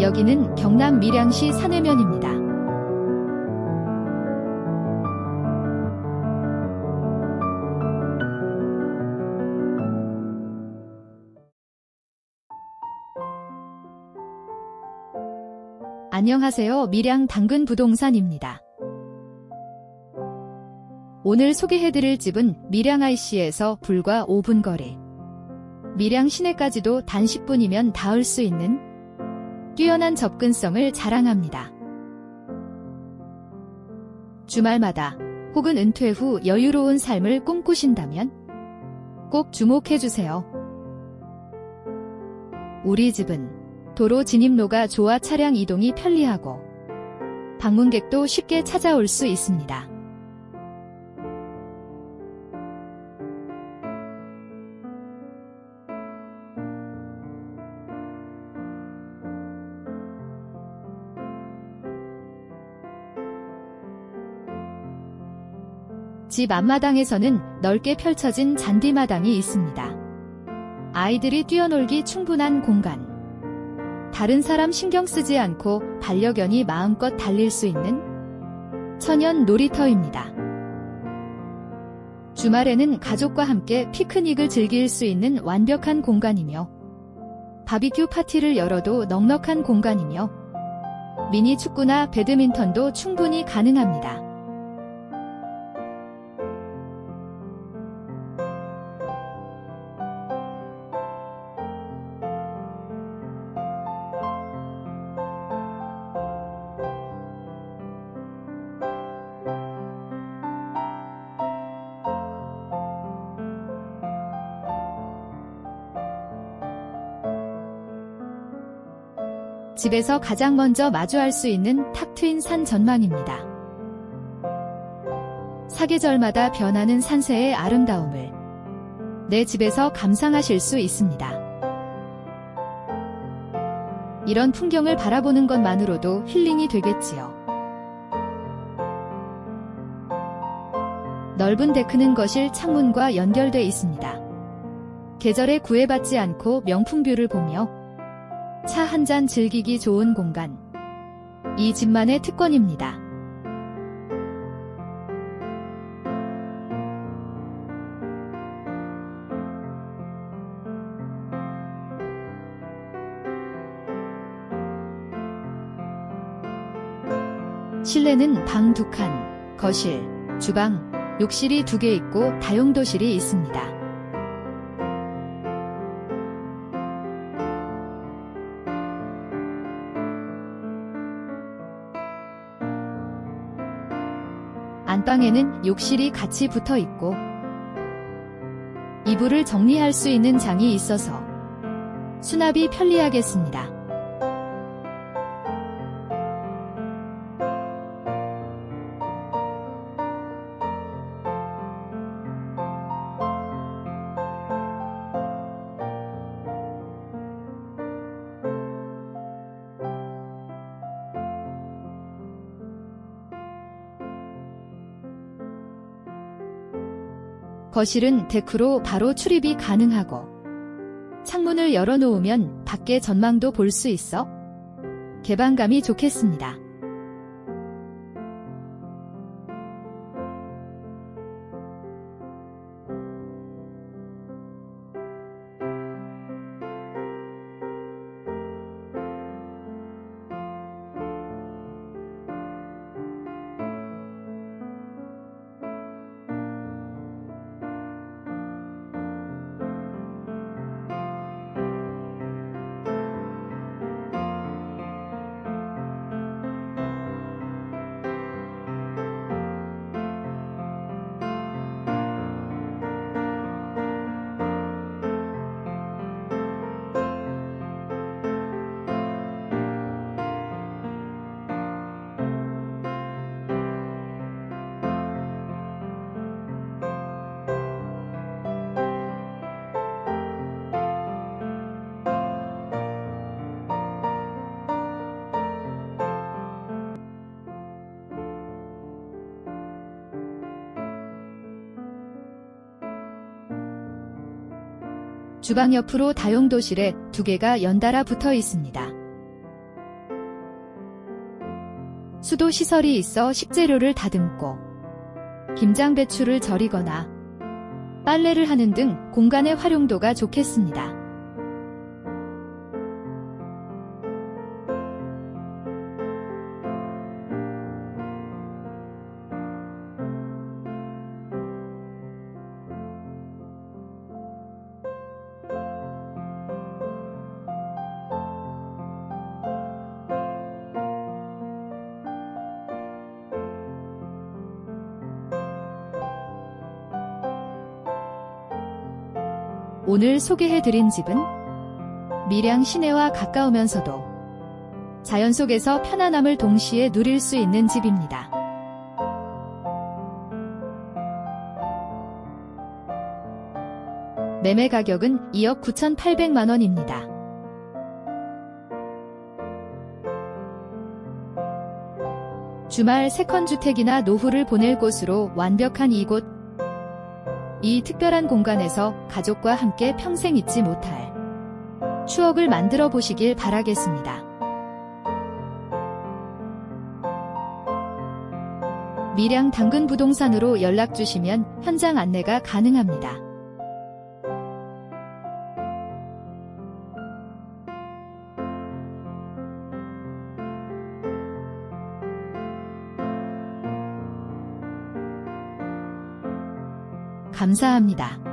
여기는 경남 밀양시 산해면입니다. 안녕하세요. 밀양 당근 부동산입니다. 오늘 소개해드릴 집은 밀양 IC에서 불과 5분 거리. 밀양 시내까지도 단 10분이면 닿을 수 있는 뛰어난 접근성을 자랑합니다. 주말마다 혹은 은퇴 후 여유로운 삶을 꿈꾸신다면 꼭 주목해주세요. 우리 집은 도로 진입로가 좋아 차량 이동이 편리하고 방문객도 쉽게 찾아올 수 있습니다. 집 앞마당에서는 넓게 펼쳐진 잔디마당이 있습니다. 아이들이 뛰어놀기 충분한 공간. 다른 사람 신경 쓰지 않고 반려견이 마음껏 달릴 수 있는 천연 놀이터입니다. 주말에는 가족과 함께 피크닉을 즐길 수 있는 완벽한 공간이며 바비큐 파티를 열어도 넉넉한 공간이며 미니 축구나 배드민턴도 충분히 가능합니다. 집에서 가장 먼저 마주할 수 있는 탁 트인 산 전망입니다. 사계절마다 변하는 산세의 아름다움을 내 집에서 감상하실 수 있습니다. 이런 풍경을 바라보는 것만으로도 힐링이 되겠지요. 넓은 데크는 거실 창문과 연결돼 있습니다. 계절에 구애받지 않고 명품 뷰를 보며 차 한 잔 즐기기 좋은 공간. 이 집만의 특권입니다. 실내는 방두 칸, 거실, 주방, 욕실이 두개 있고 다용도실이 있습니다. 안방에는 욕실이 같이 붙어 있고 이불을 정리할 수 있는 장이 있어서 수납이 편리하겠습니다. 거실은 데크로 바로 출입이 가능하고 창문을 열어놓으면 밖의 전망도 볼 수 있어 개방감이 좋겠습니다. 주방 옆으로 다용도실에 두 개가 연달아 붙어 있습니다. 수도 시설이 있어 식재료를 다듬고 김장 배추를 절이거나 빨래를 하는 등 공간의 활용도가 좋겠습니다. 오늘 소개해드린 집은 밀양 시내와 가까우면서도 자연 속에서 편안함을 동시에 누릴 수 있는 집입니다. 매매 가격은 2억 9,800만 원입니다. 주말 세컨주택이나 노후를 보낼 곳으로 완벽한 이곳 이 특별한 공간에서 가족과 함께 평생 잊지 못할 추억을 만들어 보시길 바라겠습니다. 밀양 당근 부동산으로 연락 주시면 현장 안내가 가능합니다. 감사합니다.